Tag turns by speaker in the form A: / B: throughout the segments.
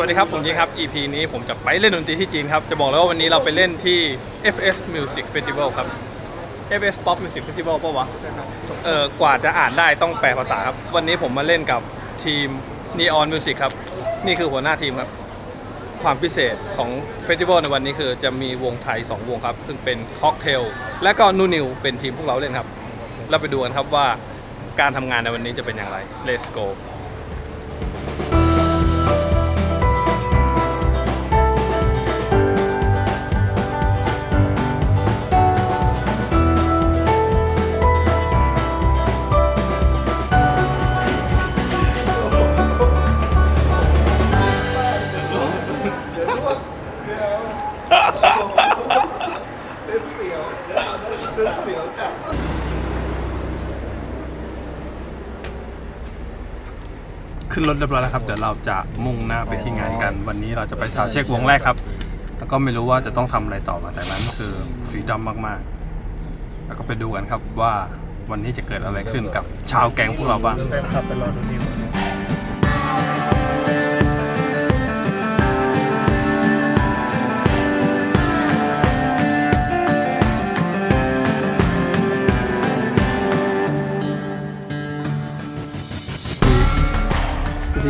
A: สวัสดีครับ ผมยิงครับ EP นี้ผมจะไปเล่นดนตรีที่จีนครับ จะบอกเลยว่าวันนี้เราไปเล่นที่ FS Music Festival ครับ FS Pop Music Festival ปะวะเออกว่าจะอ่านได้ต้องแปลภาษาครับ วันนี้ผมมาเล่นกับทีม Neon Music ครับ นี่คือหัวหน้าทีมครับ ความพิเศษของเฟสติวัลในวันนี้คือจะมีวงไทย 2 วงครับ ซึ่งเป็นค็อกเทลและก็นูนิวเป็นทีมพวกเราเล่นครับ เราไปดูกันครับว่าการทำงานในวันนี้จะเป็นอย่างไร Let's go รถเรียบร้อยแล้วครับเดี๋ยวเราจะมุ่งหน้าไปที่งานกัน วันนี้เราจะไปสาวเช็ควงแรกครับ แล้วก็ไม่รู้ว่าจะต้องทำอะไรต่อหลังจากนั้นคือฟีดอมมากๆ แล้วก็ไปดูกันครับว่าวันนี้จะเกิดอะไรขึ้นกับชาวแก๊งพวกเราบ้าง
B: ขับไปรอดูนิว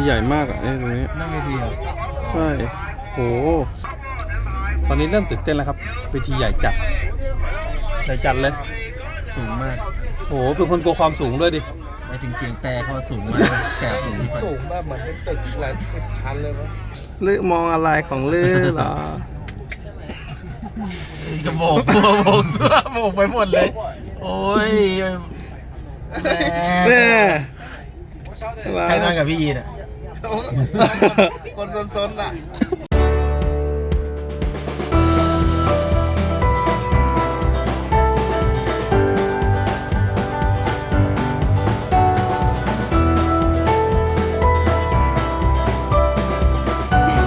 A: ใหญ่มากอะนี่ตรงนี้
B: นั่งเวทีเหรอ
A: ใช่โหตอนนี้เริ่มตื่นเต้นแล้วครับเวทีใหญ่จัดใหญ่จัดเลย
B: สูงมาก
A: โหเป็นคนกลัวความสูงด้วยดิ
B: ไปถึงเสียงแต่เขาสูงมากแก่สูงที่
C: สูงแบบเหมือนเป็นตึกหลายสิบชั้นเลยมั้ย
A: ลือมองอะไรของลือเหรอ
B: กระโบกตัวโบกเสื้อโบกไปหมดเลย โอ้ยแห
A: แน่
B: มใครนอนกับพี่ยีนอะ
C: คนซนๆอะ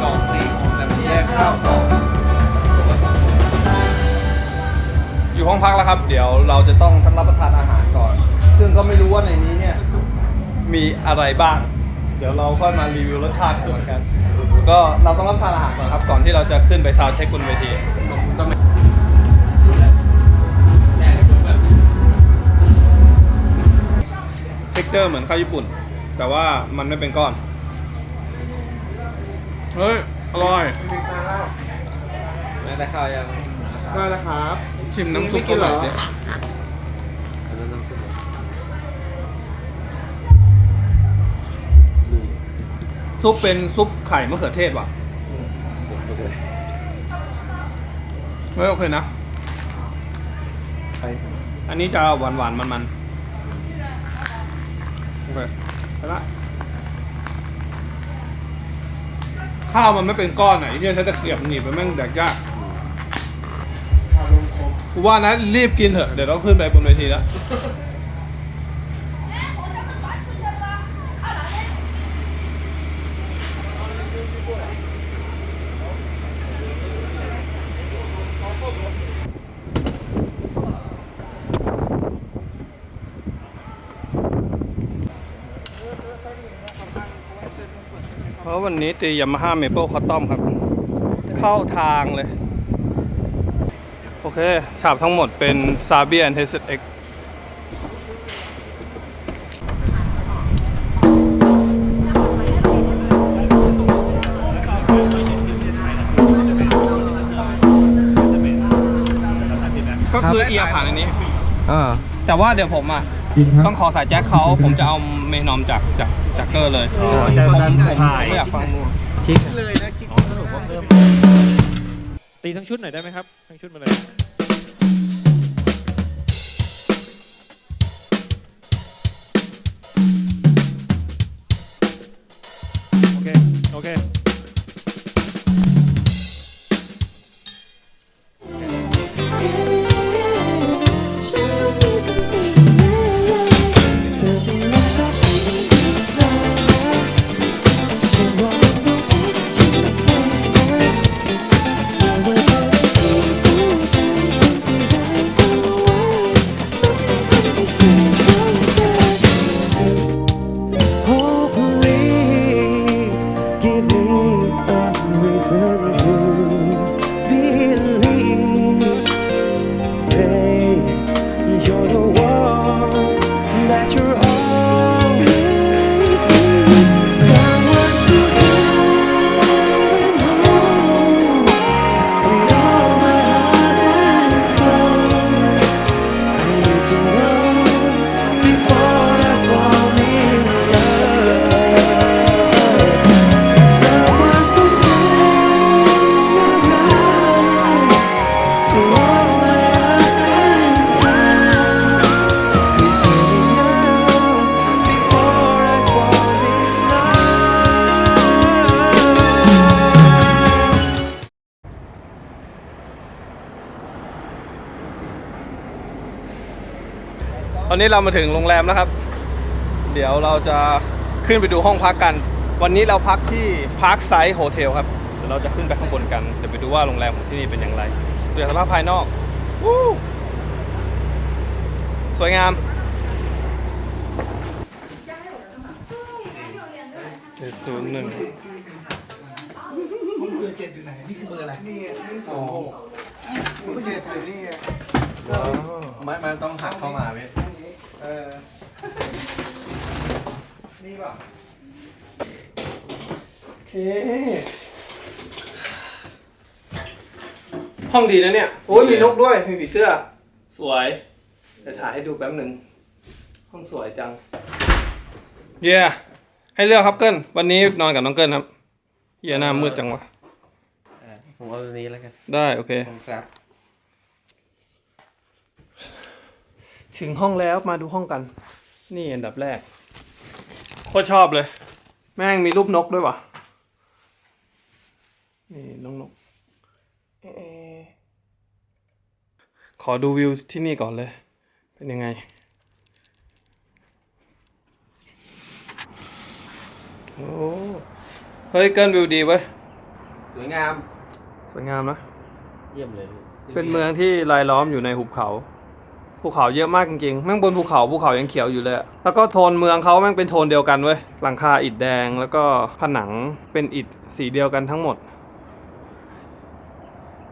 A: กล่องสี่คนแต่มีแยกข้าวสองอยู่ห้องพักแล้วครับ เดี๋ยวเราจะต้องทั้งรับประทานอาหารก่อน ซึ่งก็ไม่รู้ว่าในนี้เนี่ย มีอะไรบ้าง เดี๋ยวเราค่อยมารีวิวรสชาติก่อนกัน ก็เราต้องรับประทานอาหารก่อนครับก่อนที่เราจะขึ้นไปซาวด์เช็คบนเวทีเท็กเจอร์เหมือนข้าวญี่ปุ่น แต่ว่ามันไม่เป็นก้อน เฮ้ย อร่อย ได้ข้าวยัง
C: ได้แล้วครับ
A: ชิมน้ำซุป
C: ไม่กินเหรอ
A: ดิ ซุปเป็นซุปไข่มะเขือเทศว่ะเฮ้ยโอเคนะ
C: ไป
A: อันนี้จะหวานหวานมันมันๆโอเคไปละข้าวมันไม่เป็นก้อนไหนที่ใช้ตะเกียบหนีบไปแม่งแดกยากกูว่านะรีบกินเถอะเดี๋ยวต้องขึ้นไปบนเวทีแล้ว วันนี้ตียามาฮ่าเมเปิลคอตตอมครับ เข้าทางเลย โอเคฉาบทั้งหมดเป็นซาเบียนเทสเอ็กก็คือเอียผ่านอันนี้
B: อ่า
A: แต่ว่าเดี๋ยวผมอะ ต้องขอสายแจ็คเขาผมจะเอาเมนอมจากจาก จากเกอร์เลย
B: อ๋อ
A: ผม
B: จาก
A: ผม
B: จาก
A: ผม
B: ถ่าย
A: ไม่อยากฟังนู่น
B: คิดเลยนะคิดสนุกว่าเพิ่ม
D: ตีทั้งชุดหน่อยได้ไหมครับ ทั้งชุดมาเลย
E: ตอนนี้เรา
A: มาถึงโรงแรมแล้วครับ เดี๋ยวเราจะขึ้นไปดูห้องพักกัน วันนี้เราพักที่ Park Side Hotel ครับ เดี๋ยวเราจะขึ้นไปข้างบนกัน เดี๋ยวไปดูว่าโรงแรมของที่นี่เป็นอย่างไรดูจากสภาพภายนอกวู้สวยงามเจ็ดศูนย์หนึ่งไม่ไม่ต้องหักเข้ามาพี่ เออ นี่ป่ะ โอเค ห้องดีนะเนี่ย โอ้ยมีนกด้วย มีผีเสื้อ สวยเดี๋ยวถ่ายให้ดูแป๊บหนึ่ง ห้องสวยจัง เย่ให้เลือกครับเกิลวันนี้นอนกับน้องเกิลครับเย่หน้ามืดจังวะ
F: ผมเอาตัวนี้แล้วกัน
A: ได้โอเค
F: ครับ
A: ถึงห้องแล้วมาดูห้องกัน นี่อันดับแรกโคตรชอบเลย แม่งมีรูปนกด้วยว่ะนี่น้องนกเอ๊ะขอดูวิวที่นี่ก่อนเลย เป็นยังไง โอ้เฮ้ยเกินวิวดีเว้ย
F: สวยงาม
A: สวยงามนะ
F: เยี่ยมเลย
A: เป็นเมืองที่รายล้อมอยู่ในหุบเขา ภูเขาเยอะมากจริงๆแม่งบนภูเขาภูเขายังเขียวอยู่เลยแล้วก็โทนเมืองเขาแม่งเป็นโทนเดียวกันเว้ยหลังคาอิฐแดงแล้วก็ผนังเป็นอิฐสีเดียวกันทั้งหมด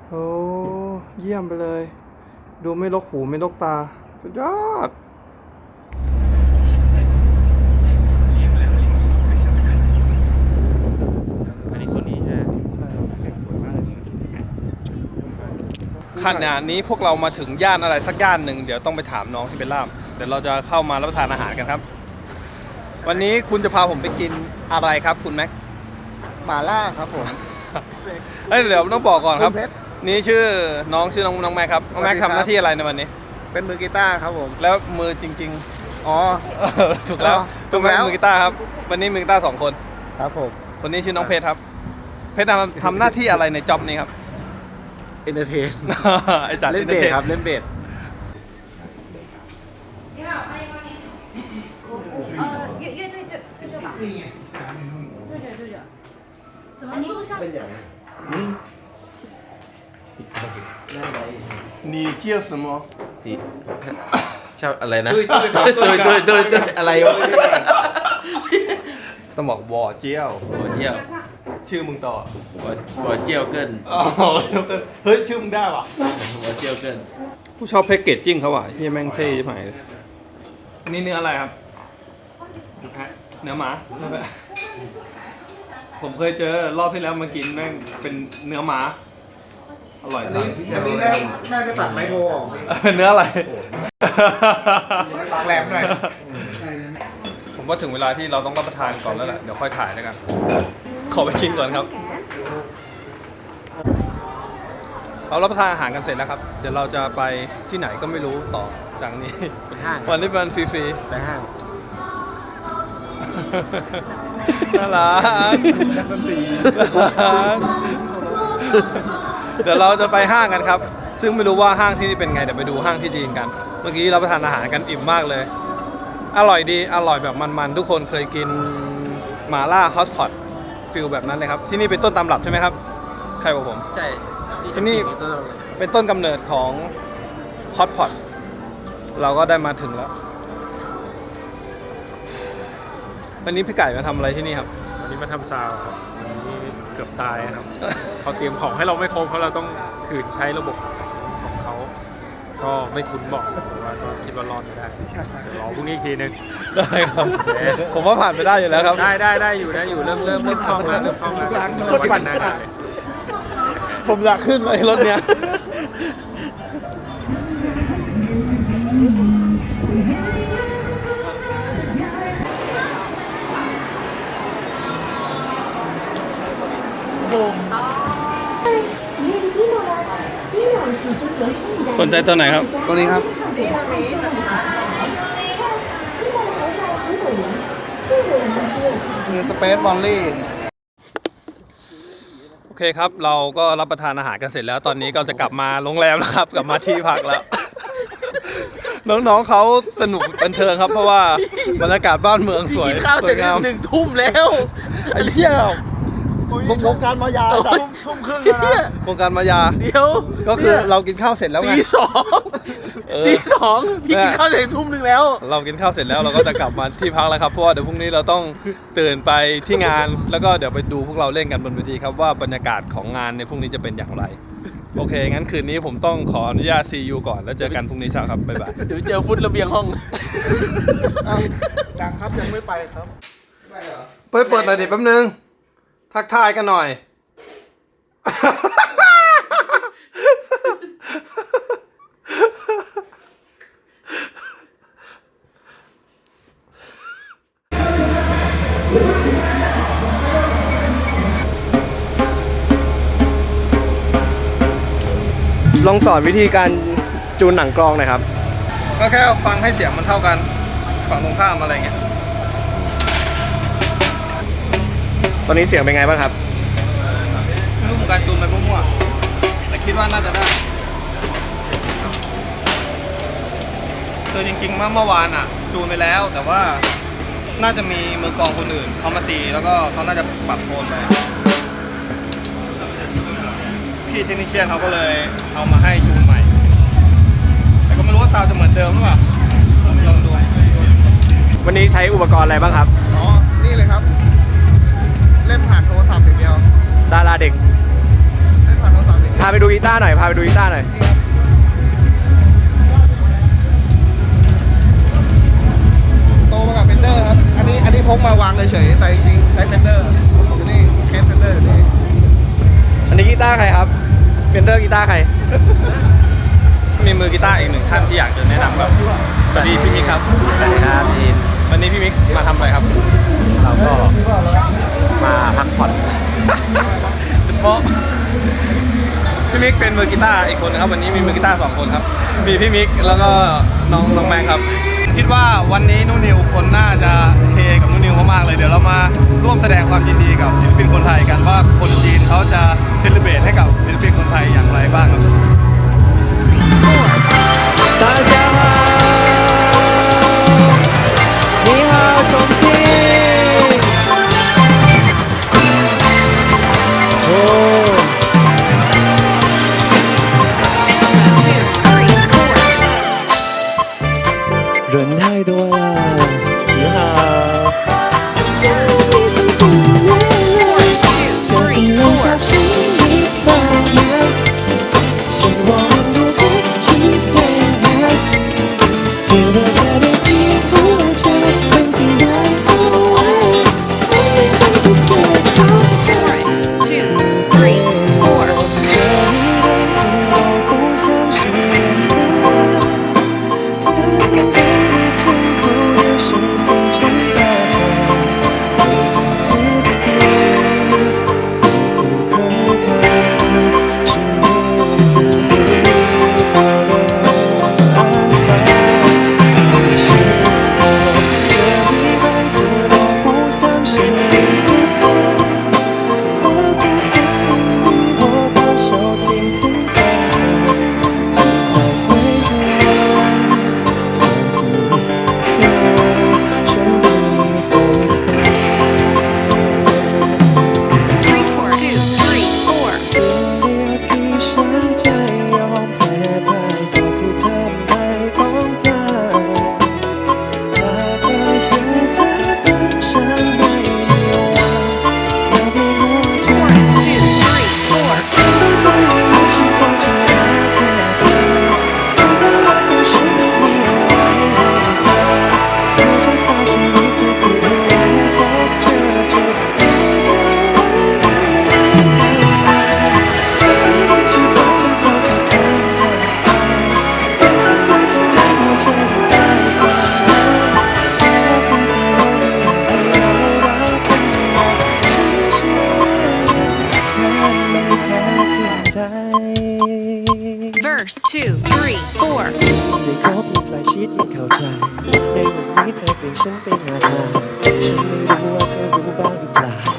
A: โอ้เยี่ยมไปเลย ดูไม่ลกหูไม่ลกตาสุดยอด
G: อันนี้ส่วนนี้ใช่ไหม
A: ขณะนี้พวกเรามาถึงย่านอะไรสักย่านหนึ่งเดี๋ยวต้องไปถามน้องที่เป็นล่ามเดี๋ยวเราจะเข้ามารับประทานอาหารกันครับ วันนี้คุณจะพาผมไปกินอะไรครับ คุณแม็ก
C: หมาล่าครับผม
A: เอ้ยเดี๋ยวต้องบอกก่อนครับ
C: คุณเพชร
A: นี่ชื่อน้องชื่อน้องน้องแม็กครับน้องแม็ก
C: สวัสดีครับ
A: ทำหน้าที่อะไรในวันนี้
C: เป็นมือกีตาร์ครับผม
A: แล้วมือจริง
C: อ๋อ
A: ๆถูกแล้ว
C: อ๋อ
A: ถูกแล้ว
C: ถูกแล้ว
A: มือกีตาร์ครับ วันนี้มือกีตาร์สองคน
C: ครับผม
A: คนนี้ชื่อน้องเพชรครับ เพชรทำทำหน้าที่อะไรในจ็อบนี้ครับ
C: เอนเตอร์เทน
A: ไอจัด
C: เล่นเบสครับ เล่นเบส
H: 呃，乐乐队这这这吧，对着对着，怎么坐下？
A: นี่เที่ยวสมอ
F: ติชอบอะไรนะ
A: ตุ้ยตุ้ย
F: ตุ้ยตุ้ยตุ้ยตุ้ยอะไรวะ
A: ต้องบอกวอเจียว
F: หัวเจียว
A: ชื่อมึงต่อ
F: หัวหัวเจียวเกิน
A: อ๋อเฮ้ยชื่อมึงได้ว่ะ
F: หัวเจียวเกิน
A: ผู้ชอบแพ็กเกจจิ้งเขาว่ะที่แม่งเท่ชิบหายเลยอันนี้เนื้ออะไรครับเนื้อหมาเนื้อแพะผมเคยเจอรอบที่แล้วมากินแม่งเป็นเนื้อหมาอร่อยจัง
C: อันนี้น่าน่าจะตัดไมโครออก
A: เนื้ออะไร
C: ปากแหลมหน่อย
A: ผมว่าถึงเวลาที่เราต้องรับประทานก่อนแล้วแหละ เดี๋ยวค่อยถ่ายแล้วกัน ขอไปกินก่อนครับ เรารับประทานอาหารกันเสร็จแล้วครับ เดี๋ยวเราจะไปที่ไหนก็ไม่รู้ต่อจากนี้
C: ไปห้าง
A: วันนี้เป็นฟรี
C: ไปห้าง
A: ๆน่ารัก
C: นักดนตรี
A: น่ารักเดี๋ยวเราจะไปห้างกันครับ ซึ่งไม่รู้ว่าห้างที่นี่เป็นไง เดี๋ยวไปดูห้างที่จีนกัน เมื่อกี้เราไปทานอาหารกันอิ่มมากเลย อร่อยดี อร่อยแบบมันๆ ทุกคนเคยกินหมาล่าฮอสพอต ฟิลแบบนั้นเลยครับ ที่นี่เป็นต้นตำรับใช่ไหมครับ ใครบอกผม
F: ใช่
A: ที่นี่เป็นต้นกำเนิดของฮอตพอตเราก็ได้มาถึงแล้ว วันนี้พี่ไก่มาทำอะไรที่นี่ครับ
G: วันนี้มาทำซาวด์ครับวันนี้
I: กือบตายครับ เขาเตรียมของให้เราไม่ครบเพราะเราต้องขืนใช้ระบบของเขา ก็ไม่คุ้นบอกแต่ว่าก็คิดว่ารอดไม่ได้เดี๋ยวรอพรุ่งนี้อีกทีนึง
A: ได้ครับ
I: โอเค
A: ผมว่าผ่านไปได้อยู่แล้วครับ
I: ได้ได้ได้อยู่ได้อยู่เริ่มเริ่มเริ่มคล่องแล้วเริ่มคล่องแล้ววัดกันหน้าได้เลย
A: ผมอยากขึ้นเลยรถเนี้ย สนใจตัวไหนครับ
C: ตัวนี้ครับคือสเปซบอลลี่
A: โอเคครับ เราก็รับประทานอาหารกันเสร็จแล้ว ตอนนี้ก็จะกลับมาโรงแรมแล้วครับ กลับมาที่พักแล้ว น้องๆเขาสนุกบันเทิงครับ เพราะว่าบรรยากาศบ้านเมืองสวย
F: กินข้าว
A: ส
F: เสร็
A: ว
F: จ
A: ยงาม
F: หนึ่งทุ่มแล้ว
A: ไอ้เหี้ยผม วงการมายา
C: ทุ่มทุ่มครึ่งแล้วนะ
A: วงการมายา
F: เดี๋ยว
A: ก็คือเรากินข้าวเสร็จแล้วไง
F: ตีสอง
A: เออ
F: ตีสองพี่
A: เนี่ย
F: กินข้าวเสร็จทุ่มหนึ่งแล้ว
A: เรากินข้าวเสร็จแล้วเราก็จะกลับมาที่พักแล้วครับเพราะว่าเดี๋ยวพรุ่งนี้เราต้องตื่นไปที่งาน แล้วก็เดี๋ยวไปดูพวกเราเล่นกันบนเวทีครับว่าบรรยากาศของงานในพรุ่งนี้จะเป็นอย่างไร โอเค งั้นคืนนี้ผมต้องขออนุญาตซียูก่อนแล้วเจอกันพรุ่งนี้เช้าครับบ๊ายบาย
F: เดี๋ยวเจอฟุตระเบียงห้อง
C: ยังครับยังไม่ไปครับ
A: เปิดเปิดหน่อยดิแป๊บนึง ทักทายกันหน่อย ลองสอนวิธีการจูนหนังกรองหน่อยครับ ก็แค่ฟังให้เสียงมันเท่ากัน ฝั่งตรงข้ามอะไรเงี้ย ตอนนี้เสียงเป็นไงบ้างครับไม่รู้เหมือนกันจูนไปมั่วๆแต่คิดว่าน่าจะได้คือจริงๆเมื่อเมื่อวานอะ จูนไปแล้ว แต่ว่าน่าจะมีมือกลองคนอื่นเขามาตีแล้วก็เขาน่าจะปรับโทนไปพี่เทคนิคเชียนเขาก็เลยเอามาให้จูนใหม่ แต่ก็ไม่รู้ว่าซาวด์จะเหมือนเดิมหรือเปล่าลองดู
D: วันนี้ใช้อุปกรณ์อะไรบ้างครับ
C: อ๋อ ดา
D: ราเด็ก
C: เล่นผ่านโทรศัพท์อย่างเดียว
D: พาไปดูกีตาร์หน่อย พาไปดูกีตาร์หน่อย
C: โตมากับเฟนเดอร์ครับ อันนี้อันนี้พกมาวางเฉยๆแต่จริงๆใช้เฟนเดอร์อยู่นี่เคสเฟนเดอร์อยู่นี่
D: อันนี้กีตาร์ใครครับเป็นเดอร์กีตาร์ใคร
A: มีมือกีตาร์อีกหนึ่งท่านที่อยากจะแนะนำครับ สวัสดีพี่มิกครับ
D: สวัสดีครับพีน
A: วันนี้พี่มิกมาทำอะไรครับ
D: เราก็มาพักผ่อน
A: จุดโป๊ะพี่มิกเป็นมือกีตาร์อีกคนนะครับ วันนี้มีมือกีตาร์สองคนครับ มีพี่มิกแล้วก็น้องน้องแมงครับ คิดว่าวันนี้นุ่นนิวคนน่าจะเฮกับนุ่นนิวมากๆเลย เดี๋ยวเรามาร่วมแสดงความยินดีกับศิลปินคนไทยกันว่าคนจีนเขาจะเซเลบรตให้กับศิลปินคนไทยอย่างไรบ้างครับ
D: 大家好，你好， ชิดยิ่งเข้าใจ ในวันนี้เธอเปลี่ยนฉันเป็นอาหารฉันไม่รู้ว่าเธอรู้บ้างหรือเปล่า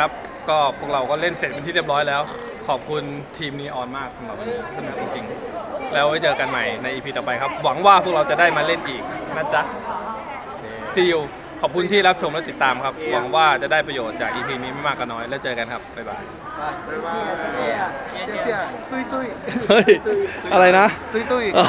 A: ครับ ก็พวกเราก็เล่นเสร็จเป็นที่เรียบร้อยแล้ว ขอบคุณทีมนีออนมากสำหรับวันนี้สนุกจริงๆ แล้วไว้เจอกันใหม่ใน EP ต่อไปครับ หวังว่าพวกเราจะได้มาเล่นอีกนะจ๊ะ See you ขอบคุณที่รับชมและติดตามครับ หวังว่าจะได้ประโยชน์จาก EP นี้ไม่มากก็น้อย แล้วเจอกันครับ บ๊ายบาย
C: เสียเสียเสียตุยตุย
A: เฮ้ย อะไรนะ
C: ตุยตุย
A: อ๋อ